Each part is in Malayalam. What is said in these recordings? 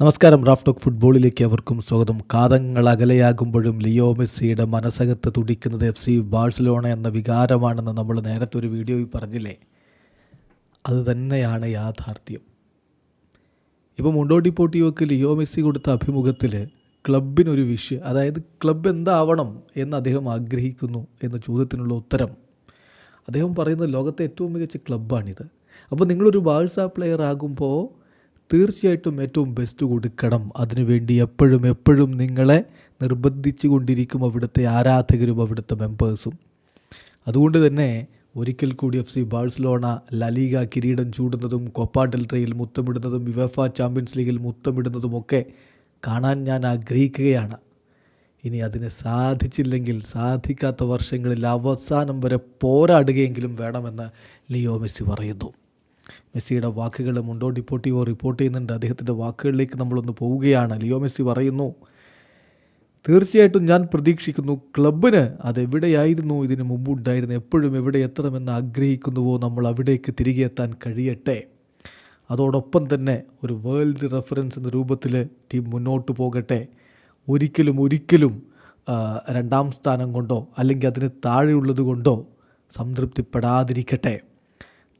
നമസ്കാരം റാഫ് ടോക്ക് ഫുട്ബോളിലേക്ക് അവർക്കും സ്വാഗതം. കാതങ്ങൾ അകലെയാകുമ്പോഴും ലിയോ മെസ്സിയുടെ മനസ്സകത്ത് തുടിക്കുന്നത് എഫ് സി ബാഴ്സലോണ എന്ന വികാരമാണെന്ന് നമ്മൾ നേരത്തെ ഒരു വീഡിയോയിൽ പറഞ്ഞില്ലേ? അത് തന്നെയാണ് യാഥാർത്ഥ്യം. ഇപ്പോൾ മുണ്ടോട്ടി പോട്ടിയോക്ക് ലിയോ മെസ്സി കൊടുത്ത അഭിമുഖത്തിൽ ക്ലബിനൊരു വിഷ് അതായത് ക്ലബ് എന്താവണം എന്ന് അദ്ദേഹം ആഗ്രഹിക്കുന്നു എന്ന ചോദ്യത്തിനുള്ള ഉത്തരം. അദ്ദേഹം പറയുന്നത് ലോകത്തെ ഏറ്റവും മികച്ച ക്ലബ്ബാണിത് അപ്പോൾ നിങ്ങളൊരു ബാഴ്സ പ്ലെയർ ആകുമ്പോൾ തീർച്ചയായിട്ടും ഏറ്റവും ബെസ്റ്റ് കൊടുക്കണം. അതിനുവേണ്ടി എപ്പോഴും എപ്പോഴും നിങ്ങളെ നിർബന്ധിച്ചു കൊണ്ടിരിക്കും അവിടുത്തെ ആരാധകരും അവിടുത്തെ മെമ്പേഴ്സും അതുകൊണ്ട് തന്നെ ഒരിക്കൽ കൂടി എഫ് സി ബാഴ്സലോണ ലലീഗ കിരീടം ചൂടുന്നതും കൊപ്പ ഡെൽറ്റയിൽ മുത്തമിടുന്നതും യുവഫ ചാമ്പ്യൻസ് ലീഗിൽ മുത്തമിടുന്നതും ഒക്കെ കാണാൻ ഞാൻ ആഗ്രഹിക്കുകയാണ്. ഇനി അതിന് സാധിച്ചില്ലെങ്കിൽ സാധിക്കാത്ത വർഷങ്ങളിൽ അവസാനം വരെ പോരാടുകയെങ്കിലും വേണമെന്ന് ലിയോ മെസ്സി പറയുന്നു. മെസ്സിയുടെ വാക്കുകൾ മുണ്ടോ ഡിപ്പോട്ടിയോ റിപ്പോർട്ട് ചെയ്യുന്നുണ്ട്. അദ്ദേഹത്തിന്റെ വാക്കുകളിലേക്ക് നമ്മളൊന്ന് പോവുകയാണ്. ലിയോ മെസ്സി പറയുന്നു തീർച്ചയായിട്ടും ഞാൻ പ്രതീക്ഷിക്കുന്നു ക്ലബിന് അതെവിടെയായിരുന്നു? ഇതിന് മുമ്പുണ്ടായിരുന്നു എപ്പോഴും എവിടെ എത്തണമെന്ന് ആഗ്രഹിക്കുന്നുവോ നമ്മൾ അവിടേക്ക് തിരികെ എത്താൻ കഴിയട്ടെ? അതോടൊപ്പം തന്നെ ഒരു വേൾഡ് റെഫറൻസ് എന്ന രൂപത്തിൽ ടീം മുന്നോട്ട് പോകട്ടെ. ഒരിക്കലും ഒരിക്കലും രണ്ടാം സ്ഥാനം കൊണ്ടോ അല്ലെങ്കിൽ അതിന് താഴെയുള്ളത് കൊണ്ടോ സംതൃപ്തിപ്പെടാതിരിക്കട്ടെ.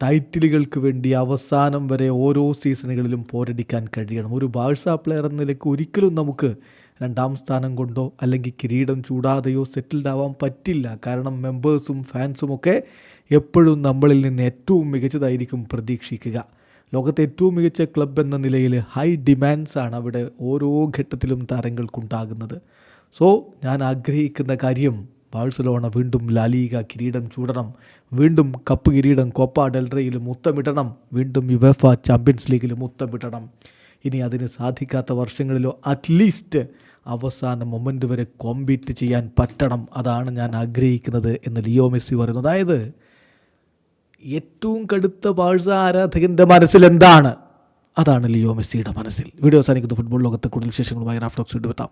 ടൈറ്റിലുകൾക്ക് വേണ്ടി അവസാനം വരെ ഓരോ സീസണുകളിലും പോരടിക്കാൻ കഴിയണം. ഒരു ബാഴ്സ പ്ലെയർ എന്ന നിലയ്ക്ക് ഒരിക്കലും നമുക്ക് രണ്ടാം സ്ഥാനം കൊണ്ടോ അല്ലെങ്കിൽ കിരീടം ചൂടാതെയോ സെറ്റിൽഡ് ആവാൻ പറ്റില്ല. കാരണം മെമ്പേഴ്സും ഫാൻസും ഒക്കെ എപ്പോഴും നമ്മളിൽ നിന്ന് ഏറ്റവും മികച്ചതായിരിക്കും പ്രതീക്ഷിക്കുക. ലോകത്തെ ഏറ്റവും മികച്ച ക്ലബ് എന്ന നിലയിൽ ഹൈ ഡിമാൻഡ്സ് ആണ് അവിടെ ഓരോ ഘട്ടത്തിലും താരങ്ങൾക്കുണ്ടാകുന്നത്. സോ ഞാൻ ആഗ്രഹിക്കുന്ന കാര്യം ബാഴ്സലോണ വീണ്ടും ലാലീഗ കിരീടം ചൂടണം. വീണ്ടും കപ്പ് കിരീടം കോപ്പ ഡെൽറയിൽ മുത്തമിടണം. വീണ്ടും യുവഫ ചാമ്പ്യൻസ് ലീഗിൽ മുത്തമിടണം. ഇനി അതിന് സാധിക്കാത്ത വർഷങ്ങളിലോ അറ്റ്ലീസ്റ്റ് അവസാന മൊമെന്റ് വരെ കോമ്പീറ്റ് ചെയ്യാൻ പറ്റണം. അതാണ് ഞാൻ ആഗ്രഹിക്കുന്നത് എന്ന് ലിയോ മെസ്സി പറയുന്നു. അതായത് ഏറ്റവും കടുത്ത ബാഴ്സ ആരാധകന്റെ മനസ്സിൽ എന്താണ്? അതാണ് ലിയോ മെസ്സിയുടെ മനസ്സിൽ. വീഡിയോ അവസാനിക്കുന്ന. ഫുട്ബോൾ ലോകത്തെ കൂടുതൽ വിശേഷങ്ങളുമായി റാഫ്റ്റോക്സ് വീണ്ടും എത്താം.